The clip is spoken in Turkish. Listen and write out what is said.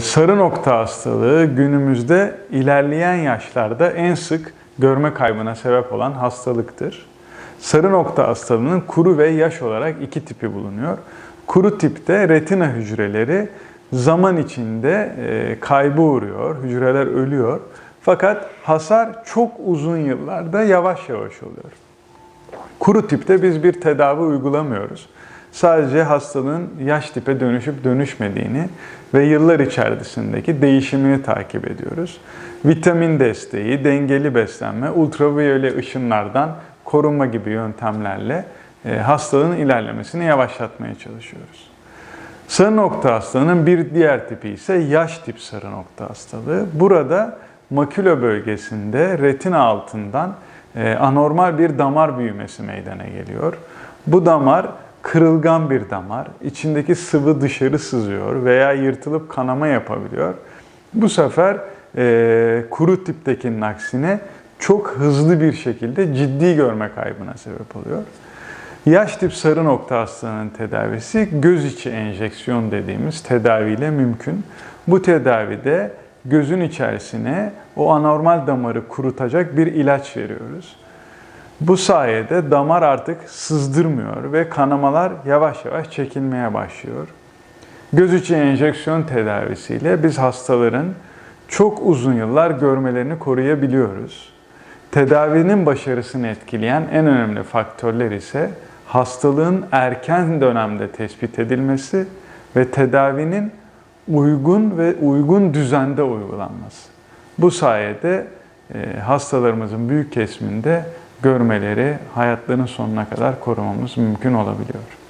Sarı nokta hastalığı günümüzde ilerleyen yaşlarda en sık görme kaybına sebep olan hastalıktır. Sarı nokta hastalığının kuru ve yaş olarak iki tipi bulunuyor. Kuru tipte retina hücreleri zaman içinde e, kaybı uğruyor, hücreler ölüyor. Fakat hasar çok uzun yıllarda yavaş yavaş oluyor. Kuru tipte biz bir tedavi uygulamıyoruz. Sadece hastalığın yaş tipe dönüşüp dönüşmediğini ve yıllar içerisindeki değişimini takip ediyoruz. Vitamin desteği, dengeli beslenme, ultraviyole ışınlardan korunma gibi yöntemlerle e, hastalığın ilerlemesini yavaşlatmaya çalışıyoruz. Sarı nokta hastalığının bir diğer tipi ise yaş tip sarı nokta hastalığı. Burada makula bölgesinde retina altından e, anormal bir damar büyümesi meydana geliyor. Bu damar kırılgan bir damar. İçindeki sıvı dışarı sızıyor veya yırtılıp kanama yapabiliyor. Bu sefer e, kuru tiptekinin aksine çok hızlı bir şekilde ciddi görme kaybına sebep oluyor. Yaş tip sarı nokta hastalığının tedavisi göz içi enjeksiyon dediğimiz tedaviyle mümkün. Bu tedavide gözün içerisine o anormal damarı kurutacak bir ilaç veriyoruz. Bu sayede damar artık sızdırmıyor ve kanamalar yavaş yavaş çekilmeye başlıyor. Göz içi enjeksiyon tedavisiyle biz hastaların çok uzun yıllar görmelerini koruyabiliyoruz. Tedavinin başarısını etkileyen en önemli faktörler ise hastalığın erken dönemde tespit edilmesi ve tedavinin uygun ve uygun düzende uygulanması. Bu sayede e, hastalarımızın büyük kesiminde görmeleri hayatlarının sonuna kadar korumamız mümkün olabiliyor.